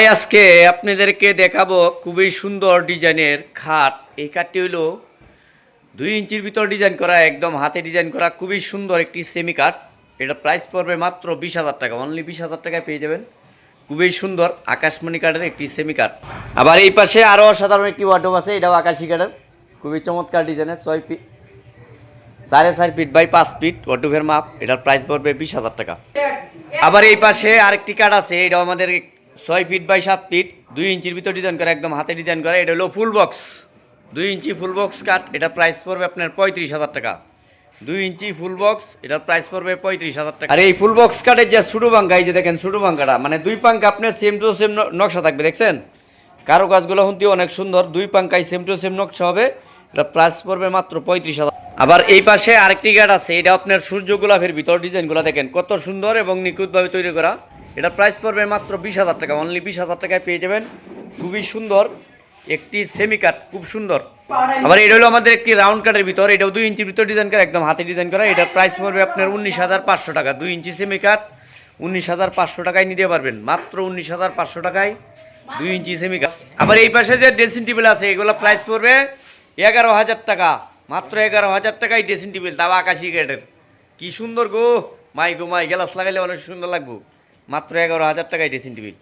ভাই আজকে আপনাদেরকে দেখাবো খুবই সুন্দর ডিজাইনের খাট। এই খাটটি হলো দুই ইঞ্চির ভিতর ডিজাইন করা, একদম হাতে ডিজাইন করা, খুবই সুন্দর একটি সেমি কাঠ এটা প্রাইস পড়বে মাত্র বিশ হাজার টাকা অনলি বিশ হাজার টাকায় পেয়ে যাবেন। খুবই সুন্দর আকাশমণি কাঠের একটি সেমি কাঠ আবার এই পাশে আরও অসাধারণ একটি ওয়ার্ডব আছে, এটাও আকাশি কাঠের। খুবই চমৎকার ডিজাইনের, ছয় ফিট সাড়ে চার ফিট বাই পাঁচ ফিট ওয়ার্ডবের মাপ। এটার প্রাইস পড়বে বিশ হাজার টাকা। আবার এই পাশে আরেকটি কাঠ আছে, এটাও আমাদের ছয় ফিট বাই সাত ফিট দুই ইঞ্চির ভিতর ডিজাইন করা, একদম হাতে ডিজাইন করা, এটা হলো ফুল বক্স দুই ইঞ্চি ফুল বক্স কাঠ এটা প্রাইস পড়বে আপনার পঁয়ত্রিশ হাজার টাকা। দুই ইঞ্চি ফুল বক্স এটার প্রাইস পড়বে পঁয়ত্রিশ হাজার টাকা। আর এই ফুল বক্স কাঠের যে ছোটো পাঙ্কা এই যে দেখেন ছোটো পাঙ্কাটা মানে দুই পাঙ্কা আপনার সেম টু সেম নকশা থাকবে, দেখছেন? কারও কাজগুলো হুন্তি অনেক সুন্দর, দুই পাঙ্কায় সেম টু সেম নকশা হবে, এটা প্রাইস পড়বে মাত্র পঁয়ত্রিশ হাজার। আবার এই পাশে আরেকটি গার্ড আছে, এটা আপনার সূর্য গোলাপের ভিতর ডিজাইনগুলো দেখেন, কত সুন্দর এবং নিখুঁতভাবে তৈরি করা। এটা প্রাইস পড়বে মাত্র বিশ হাজার টাকা অনলি বিশ হাজার টাকায় পেয়ে যাবেন। খুবই সুন্দর, একটি সেমি কাট খুব সুন্দর। আবার এটা হলো আমাদের একটি রাউন্ড কাটের ভিতর, এটাও দুই ইঞ্চির ভিতর ডিজাইন করা, একদম হাতে ডিজাইন করা। এটার প্রাইস পড়বে আপনার উনিশ হাজার পাঁচশো টাকা, দুই ইঞ্চি সেমি কাট উনিশ হাজার পাঁচশো টাকায় নিতে পারবেন, মাত্র উনিশ হাজার পাঁচশো টাকায় দুই ইঞ্চি সেমি কাট আবার এই পাশে যে ড্রেসিং টেবিল আছে, এগুলো প্রাইস পড়বে এগারো হাজার টাকা, মাত্র এগারো হাজার টাকায় ড্রেসিং টেবিল তাও আকাশি গেটের কি সুন্দর গো, মাই গো, মাই গ্লাস লাগাইলে অনেক সুন্দর লাগবো। মাত্র এগারো হাজার টাকায় ড্রেসিং টেবিল